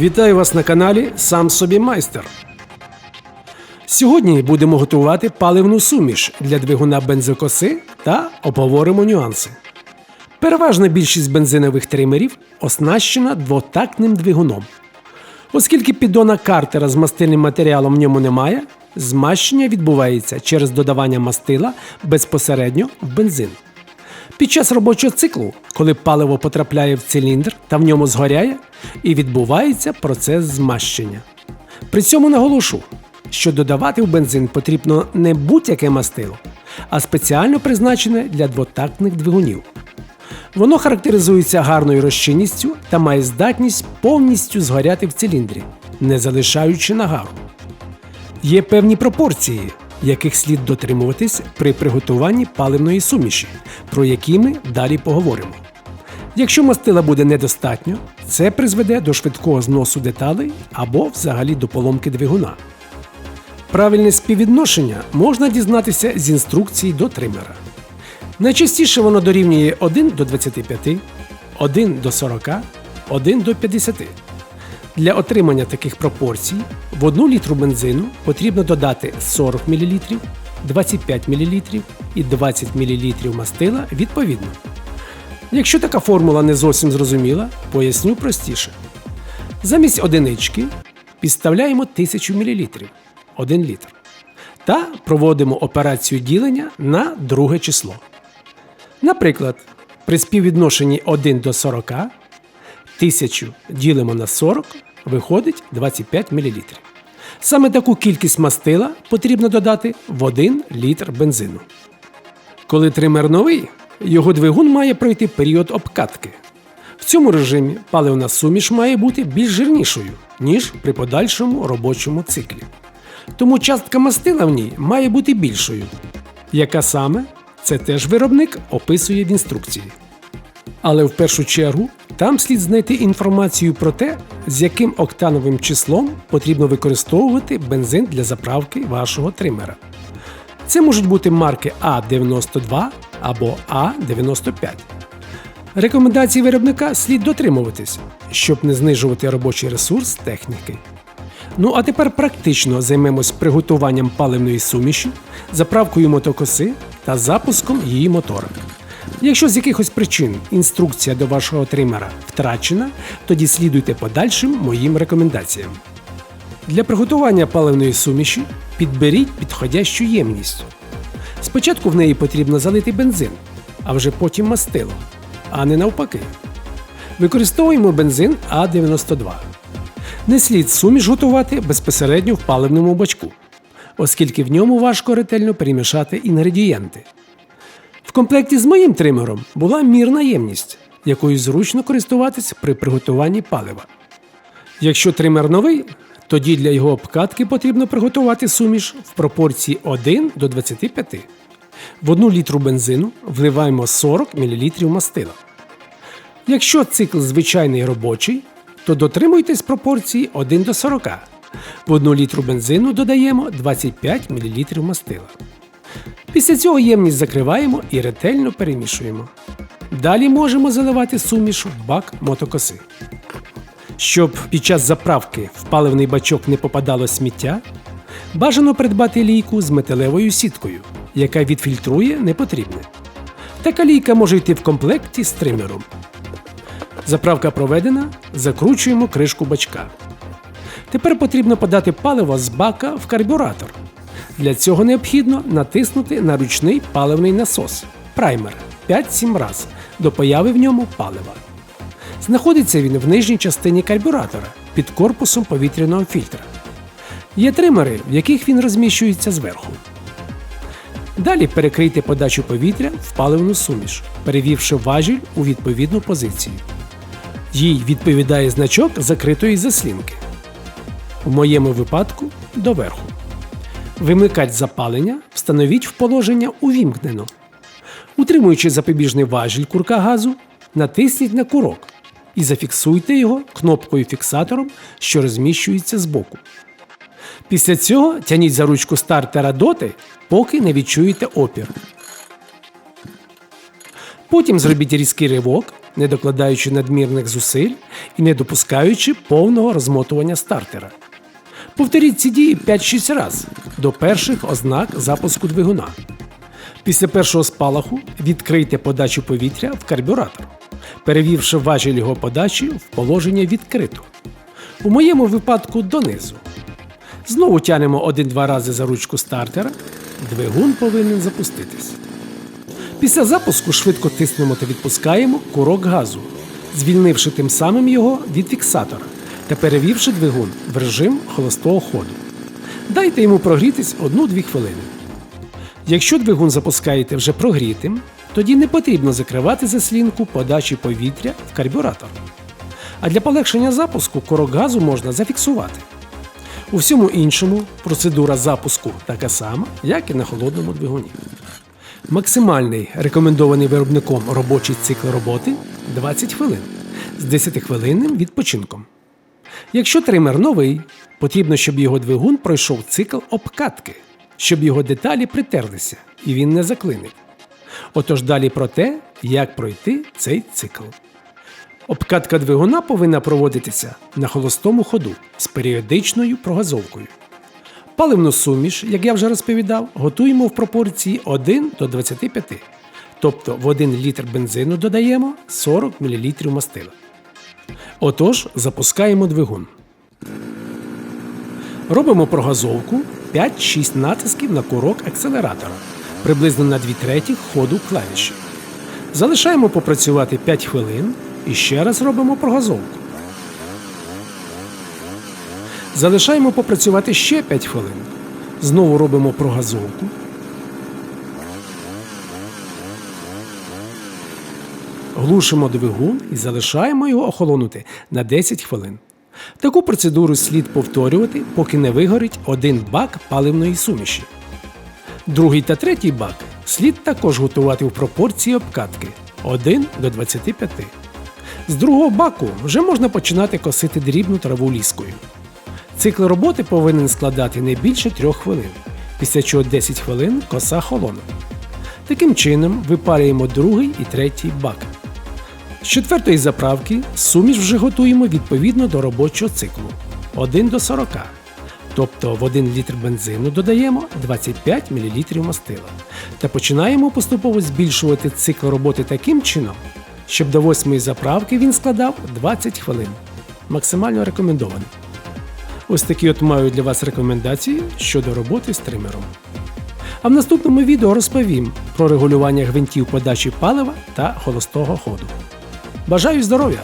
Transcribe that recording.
Вітаю вас на каналі Сам собі майстер. Сьогодні будемо готувати паливну суміш для двигуна бензокоси та обговоримо нюанси. Переважна більшість бензинових тримерів оснащена двотактним двигуном. Оскільки піддона картера з мастильним матеріалом в ньому немає, змащення відбувається через додавання мастила безпосередньо в бензин. Під час робочого циклу, коли паливо потрапляє в циліндр та в ньому згоряє, і відбувається процес змащення. При цьому наголошу, що додавати в бензин потрібно не будь-яке мастило, а спеціально призначене для двотактних двигунів. Воно характеризується гарною розчинністю та має здатність повністю згоряти в циліндрі, не залишаючи нагару. Є певні пропорції, яких слід дотримуватись при приготуванні паливної суміші, про які ми далі поговоримо. Якщо мастила буде недостатньо, це призведе до швидкого зносу деталей або взагалі до поломки двигуна. Правильне співвідношення можна дізнатися з інструкції до тримера. Найчастіше воно дорівнює 1 до 25, 1 до 40, 1 до 50. Для отримання таких пропорцій в 1 літру бензину потрібно додати 40 мл, 25 мл і 20 мл мастила відповідно. Якщо така формула не зовсім зрозуміла, поясню простіше. Замість одинички підставляємо 1000 мл 1 літр та проводимо операцію ділення на друге число. Наприклад, при співвідношенні 1 до 40 1000 ділимо на 40 виходить 25 мл. Саме таку кількість мастила потрібно додати в 1 літр бензину. Коли тример новий, його двигун має пройти період обкатки. В цьому режимі паливна суміш має бути більш жирнішою, ніж при подальшому робочому циклі. Тому частка мастила в ній має бути більшою. Яка саме, це теж виробник описує в інструкції. Але в першу чергу там слід знайти інформацію про те, з яким октановим числом потрібно використовувати бензин для заправки вашого тримера. Це можуть бути марки А92 або А95. Рекомендацій виробника слід дотримуватись, щоб не знижувати робочий ресурс техніки. Ну а тепер практично займемось приготуванням паливної суміші, заправкою мотокоси та запуском її мотора. Якщо з якихось причин інструкція до вашого тримера втрачена, тоді слідуйте подальшим моїм рекомендаціям. Для приготування паливної суміші підберіть підходящу ємність. Спочатку в неї потрібно залити бензин, а вже потім мастило, а не навпаки. Використовуємо бензин А92. Не слід суміш готувати безпосередньо в паливному бачку, оскільки в ньому важко ретельно перемішати інгредієнти. В комплекті з моїм тримером була мірна ємність, якою зручно користуватись при приготуванні палива. Якщо тример новий, тоді для його обкатки потрібно приготувати суміш в пропорції 1 до 25. В 1 літру бензину вливаємо 40 мл мастила. Якщо цикл звичайний робочий, то дотримуйтесь пропорції 1 до 40. В 1 літру бензину додаємо 25 мл мастила. Після цього ємність закриваємо і ретельно перемішуємо. Далі можемо заливати суміш в бак мотокоси. Щоб під час заправки в паливний бачок не попадало сміття, бажано придбати лійку з металевою сіткою, яка відфільтрує непотрібне. Така лійка може йти в комплекті з тримером. Заправка проведена, закручуємо кришку бачка. Тепер потрібно подати паливо з бака в карбюратор. Для цього необхідно натиснути на ручний паливний насос праймер 5-7 раз до появи в ньому палива. Знаходиться він в нижній частині карбюратора під корпусом повітряного фільтра. Є тримери, в яких він розміщується зверху. Далі перекрийте подачу повітря в паливну суміш, перевівши важіль у відповідну позицію. Їй відповідає значок закритої заслінки. В моєму випадку доверху. Вимикач запалення встановіть в положення увімкнено. Утримуючи запобіжний важіль курка газу, натисніть на курок і зафіксуйте його кнопкою фіксатором, що розміщується збоку. Після цього тяніть за ручку стартера доти, поки не відчуєте опір. Потім зробіть різкий ривок не докладаючи надмірних зусиль і не допускаючи повного розмотування стартера. Повторіть ці дії 5-6 разів до перших ознак запуску двигуна. Після першого спалаху відкрийте подачу повітря в карбюратор, перевівши важіль його подачі в положення відкрито. У моєму випадку донизу. Знову тянемо один-два рази за ручку стартера. Двигун повинен запуститись. Після запуску швидко тиснемо та відпускаємо курок газу, звільнивши тим самим його від фіксатора та перевівши двигун в режим холостого ходу. Дайте йому прогрітись 1-2 хвилини. Якщо двигун запускаєте вже прогрітим, тоді не потрібно закривати заслінку подачі повітря в карбюратор. А для полегшення запуску корок газу можна зафіксувати. У всьому іншому процедура запуску така сама, як і на холодному двигуні. Максимальний рекомендований виробником робочий цикл роботи 20 хвилин з 10-хвилинним відпочинком. Якщо тример новий, потрібно, щоб його двигун пройшов цикл обкатки, щоб його деталі притерлися і він не заклинив. Отож далі про те, як пройти цей цикл. Обкатка двигуна повинна проводитися на холостому ходу з періодичною прогазовкою. Паливну суміш, як я вже розповідав, готуємо в пропорції 1 до 25. Тобто в 1 літр бензину додаємо 40 мл мастила. Отож, запускаємо двигун. Робимо прогазовку 5-6 натисків на курок акселератора, приблизно на 2 третіх ходу клавіші. Залишаємо попрацювати 5 хвилин і ще раз робимо прогазовку. Залишаємо попрацювати ще 5 хвилин. Знову робимо прогазовку. Глушимо двигун і залишаємо його охолонути на 10 хвилин. Таку процедуру слід повторювати, поки не вигорить один бак паливної суміші. Другий та третій бак слід також готувати в пропорції обкатки 1 до 25. З другого баку вже можна починати косити дрібну траву ліскою. Цикл роботи повинен складати не більше 3 хвилин, після чого 10 хвилин коса холоне. Таким чином випарюємо другий і третій бак. З четвертої заправки суміш вже готуємо відповідно до робочого циклу 1 до 40. Тобто в 1 літр бензину додаємо 25 мл мастила та починаємо поступово збільшувати цикл роботи таким чином, щоб до восьмої заправки він складав 20 хвилин. Максимально рекомендований. Ось такі от маю для вас рекомендації щодо роботи з тримером. А в наступному відео розповім про регулювання гвинтів подачі палива та холостого ходу. Бажаю здоров'я!